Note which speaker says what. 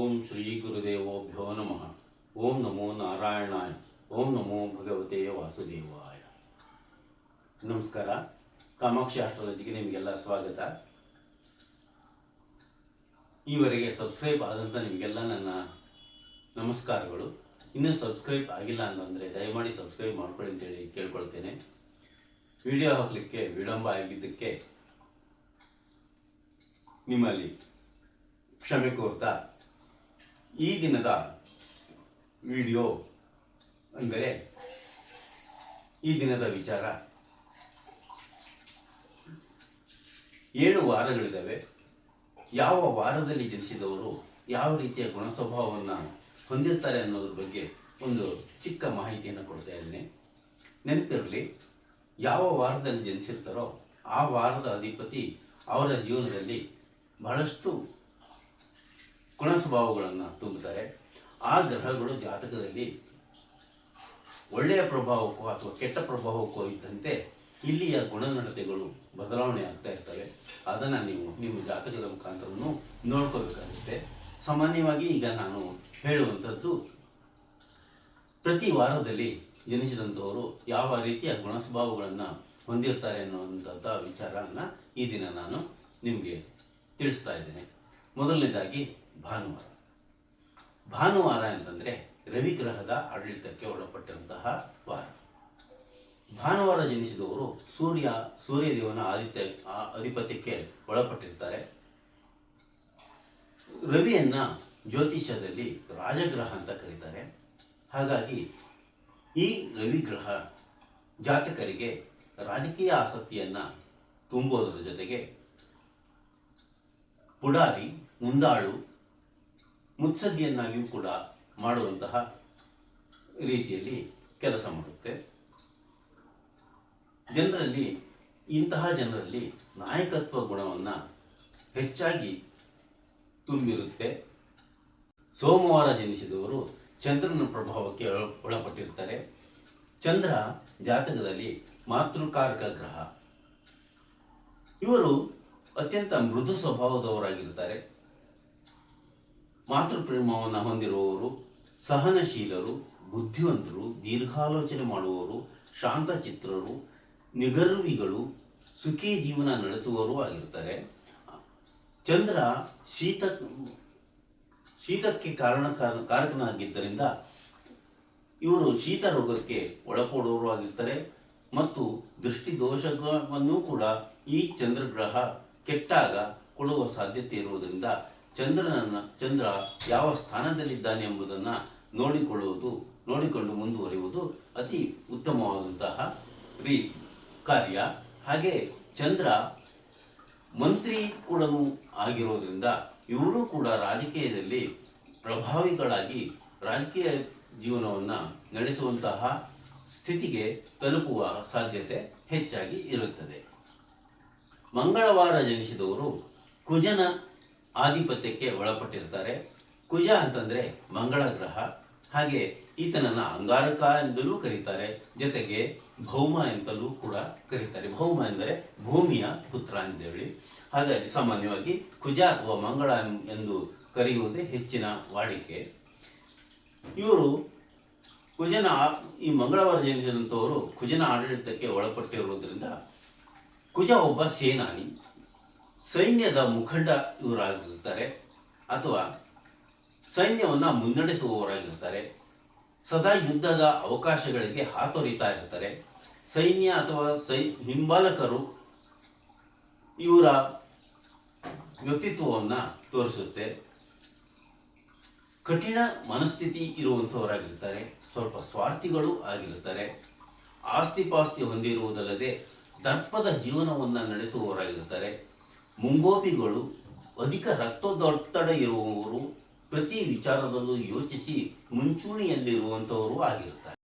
Speaker 1: ಓಂ ಶ್ರೀ ಗುರುದೇವೋಭ್ಯೋ ನಮಃ. ಓಂ ನಮೋ ನಾರಾಯಣಾಯ. ಓಂ ನಮೋ ಭಗವತೆ ವಾಸುದೇವಾಯ. ನಮಸ್ಕಾರ. ಕಾಮಾಕ್ಷಿ ಆಸ್ಟ್ರಾಲಜಿಗೆ ನಿಮಗೆಲ್ಲ ಸ್ವಾಗತ. ಈವರೆಗೆ ಸಬ್ಸ್ಕ್ರೈಬ್ ಆದಂಥ ನಿಮಗೆಲ್ಲ ನನ್ನ ನಮಸ್ಕಾರಗಳು. ಇನ್ನೂ ಸಬ್ಸ್ಕ್ರೈಬ್ ಆಗಿಲ್ಲ ಅಂತಂದರೆ ದಯಮಾಡಿ ಸಬ್ಸ್ಕ್ರೈಬ್ ಮಾಡ್ಕೊಳ್ಳಿ ಅಂತೇಳಿ ಕೇಳ್ಕೊಳ್ತೇನೆ. ವಿಡಿಯೋ ಹಾಕಲಿಕ್ಕೆ ವಿಳಂಬ ಆಗಿದ್ದಕ್ಕೆ ನಿಮ್ಮಲ್ಲಿ ಕ್ಷಮೆ ಕೋರ್ತಾ ಈ ದಿನದ ವಿಡಿಯೋ ಅಂದರೆ ಈ ದಿನದ ವಿಚಾರ. ಏಳು ವಾರಗಳಿದ್ದಾವೆ. ಯಾವ ವಾರದಲ್ಲಿ ಜನಿಸಿದವರು ಯಾವ ರೀತಿಯ ಗುಣ ಸ್ವಭಾವವನ್ನು ಹೊಂದಿರ್ತಾರೆ ಅನ್ನೋದ್ರ ಬಗ್ಗೆ ಒಂದು ಚಿಕ್ಕ ಮಾಹಿತಿಯನ್ನು ಕೊಡ್ತಾ ಇದ್ದೀನಿ. ನೆನಪಿರಲಿ, ಯಾವ ವಾರದಲ್ಲಿ ಜನಿಸಿರ್ತಾರೋ ಆ ವಾರದ ಅಧಿಪತಿ ಅವರ ಜೀವನದಲ್ಲಿ ಬಹಳಷ್ಟು ಗುಣ ಸ್ವಭಾವಗಳನ್ನು ತುಂಬುತ್ತಾರೆ ಆ ಗ್ರಹಗಳು ಜಾತಕದಲ್ಲಿ ಒಳ್ಳೆಯ ಪ್ರಭಾವಕ್ಕೋ ಅಥವಾ ಕೆಟ್ಟ ಪ್ರಭಾವಕ್ಕೋ ಇದ್ದಂತೆ ಇಲ್ಲಿಯ ಗುಣನಡತೆಗಳು ಬದಲಾವಣೆ ಆಗ್ತಾ ಇರ್ತವೆ. ಅದನ್ನು ನೀವು ನಿಮ್ಮ ಜಾತಕದ ಮುಖಾಂತರವನ್ನು ನೋಡ್ಕೋಬೇಕಾಗುತ್ತೆ. ಸಾಮಾನ್ಯವಾಗಿ ಈಗ ನಾನು ಹೇಳುವಂಥದ್ದು, ಪ್ರತಿ ವಾರದಲ್ಲಿ ಜನಿಸಿದಂಥವರು ಯಾವ ರೀತಿಯ ಗುಣ ಸ್ವಭಾವಗಳನ್ನು ಹೊಂದಿರ್ತಾರೆ ಅನ್ನುವಂಥ ವಿಚಾರವನ್ನು ಈ ದಿನ ನಾನು ನಿಮಗೆ ತಿಳಿಸ್ತಾ ಇದ್ದೇನೆ. ಮೊದಲನೇದಾಗಿ ಭಾನುವಾರ. ಭಾನುವಾರ ಅಂತಂದರೆ ರವಿಗ್ರಹದ ಆಡಳಿತಕ್ಕೆ ಒಳಪಟ್ಟಂತಹ ವಾರ. ಭಾನುವಾರ ಜನಿಸಿದವರು ಸೂರ್ಯ, ಸೂರ್ಯದೇವನ ಆದಿತ್ಯ, ಆ- ಆಧಿಪತ್ಯಕ್ಕೆ ಒಳಪಟ್ಟಿರ್ತಾರೆ. ರವಿಯನ್ನ ಜ್ಯೋತಿಷ್ಯದಲ್ಲಿ ರಾಜಗ್ರಹ ಅಂತ ಕರೀತಾರೆ. ಹಾಗಾಗಿ ಈ ರವಿಗ್ರಹ ಜಾತಕರಿಗೆ ರಾಜಕೀಯ ಆಸಕ್ತಿಯನ್ನು ತುಂಬೋದರ ಜೊತೆಗೆ ಪುಡಾರಿ, ಮುಂದಾಳು ಮುತ್ಸದ್ದಿಯನ್ನಾಗಿಯೂ ಕೂಡ ಮಾಡುವಂತಹ ರೀತಿಯಲ್ಲಿ ಕೆಲಸ ಮಾಡುತ್ತೆ. ಜನರಲ್ಲಿ, ಇಂತಹ ಜನರಲ್ಲಿ ನಾಯಕತ್ವ ಗುಣವನ್ನು ಹೆಚ್ಚಾಗಿ ತುಂಬಿರುತ್ತೆ. ಸೋಮವಾರ ಜನಿಸಿದವರು ಚಂದ್ರನ ಪ್ರಭಾವಕ್ಕೆ ಒಳ- ಒಳಪಟ್ಟಿರ್ತಾರೆ. ಚಂದ್ರ ಜಾತಕದಲ್ಲಿ ಮಾತೃಕಾರಕ ಗ್ರಹ. ಇವರು ಅತ್ಯಂತ ಮೃದು ಸ್ವಭಾವದವರಾಗಿರ್ತಾರೆ. ಮಾತೃಪ್ರೇಮವನ್ನು ಹೊಂದಿರುವವರು, ಸಹನಶೀಲರು, ಬುದ್ಧಿವಂತರು, ದೀರ್ಘಾಲೋಚನೆ ಮಾಡುವವರು, ಶಾಂತಚಿತ್ರರು, ನಿಗರ್ವಿಗಳು, ಸುಖಿ ಜೀವನ ನಡೆಸುವವರು ಆಗಿರ್ತಾರೆ. ಚಂದ್ರ ಶೀತ, ಶೀತಕ್ಕೆ ಕಾರಣ, ಕಾರಕನಾಗಿದ್ದರಿಂದ ಇವರು ಶೀತ ರೋಗಕ್ಕೆ ಒಳಪಡುವವರು ಆಗಿರ್ತಾರೆ. ಮತ್ತು ದೃಷ್ಟಿ ದೋಷವನ್ನು ಕೂಡ ಈ ಚಂದ್ರಗ್ರಹ ಕೆಟ್ಟಾಗ ಕೊಡುವ ಸಾಧ್ಯತೆ ಇರುವುದರಿಂದ ಚಂದ್ರನನ್ನ, ಚಂದ್ರ ಯಾವ ಸ್ಥಾನದಲ್ಲಿದ್ದಾನೆ ಎಂಬುದನ್ನು ನೋಡಿಕೊಳ್ಳುವುದು, ನೋಡಿಕೊಂಡು ಮುಂದುವರಿಯುವುದು ಅತಿ ಉತ್ತಮವಾದಂತಹ ರೀ ಕಾರ್ಯ. ಹಾಗೆ ಚಂದ್ರ ಮಂತ್ರಿ ಕೂಡ ಆಗಿರೋದ್ರಿಂದ ಇವರು ಕೂಡ ರಾಜಕೀಯದಲ್ಲಿ ಪ್ರಭಾವಿಗಳಾಗಿ ರಾಜಕೀಯ ಜೀವನವನ್ನು ನಡೆಸುವಂತಹ ಸ್ಥಿತಿಗೆ ತಲುಪುವ ಸಾಧ್ಯತೆ ಹೆಚ್ಚಾಗಿ ಇರುತ್ತದೆ. ಮಂಗಳವಾರ ಜನಿಸಿದವರು ಕುಜನ ಆಧಿಪತ್ಯಕ್ಕೆ ಒಳಪಟ್ಟಿರ್ತಾರೆ. ಕುಜ ಅಂತಂದ್ರೆ ಮಂಗಳ ಗ್ರಹ. ಹಾಗೆ ಈತನನ್ನ ಅಂಗಾರಕ ಎಂದಲೂ ಕರೀತಾರೆ. ಜೊತೆಗೆ ಭೌಮ ಎಂತಲೂ ಕೂಡ ಕರೀತಾರೆ. ಭೌಮ ಎಂದರೆ ಭೂಮಿಯ ಪುತ್ರ ಅಂತೇಳಿ. ಹಾಗಾಗಿ ಸಾಮಾನ್ಯವಾಗಿ ಕುಜ ಅಥವಾ ಮಂಗಳ ಎಂದು ಕರೆಯುವುದೇ ಹೆಚ್ಚಿನ ವಾಡಿಕೆ. ಇವರು ಕುಜನ ಈ ಮಂಗಳವಾರ ಜನಿಸಿದಂಥವರು ಕುಜನ ಆಡಳಿತಕ್ಕೆ ಒಳಪಟ್ಟಿರುವುದರಿಂದ ಕುಜ ಒಬ್ಬ ಸೇನಾನಿ. ಸೈನ್ಯದ ಮುಖಂಡ ಇವರಾಗಿರ್ತಾರೆ. ಅಥವಾ ಸೈನ್ಯವನ್ನು ಮುನ್ನಡೆಸುವವರಾಗಿರ್ತಾರೆ. ಸದಾ ಯುದ್ಧದ ಅವಕಾಶಗಳಿಗೆ ಹಾತೊರಿತಾ ಇರ್ತಾರೆ. ಸೈನ್ಯ ಅಥವಾ ಸೈ ಹಿಂಬಾಲಕರು ಇವರ ವ್ಯಕ್ತಿತ್ವವನ್ನು ತೋರಿಸುತ್ತೆ. ಕಠಿಣ ಮನಸ್ಥಿತಿ ಇರುವಂಥವರಾಗಿರ್ತಾರೆ. ಸ್ವಲ್ಪ ಸ್ವಾರ್ಥಿಗಳು ಆಗಿರುತ್ತಾರೆ ಆಸ್ತಿ ಪಾಸ್ತಿ ಹೊಂದಿರುವುದಲ್ಲದೆ ದರ್ಪದ ಜೀವನವನ್ನು ನಡೆಸುವವರಾಗಿರ್ತಾರೆ. ಮುಂಗೋಪಿಗಳು ಅಧಿಕ ರಕ್ತದೊತ್ತಡ ಇರುವವರು ಪ್ರತಿ ವಿಚಾರದಲ್ಲೂ ಯೋಚಿಸಿ ಮುಂಚೂಣಿಯಲ್ಲಿರುವಂಥವರು ಆಗಿರ್ತಾರೆ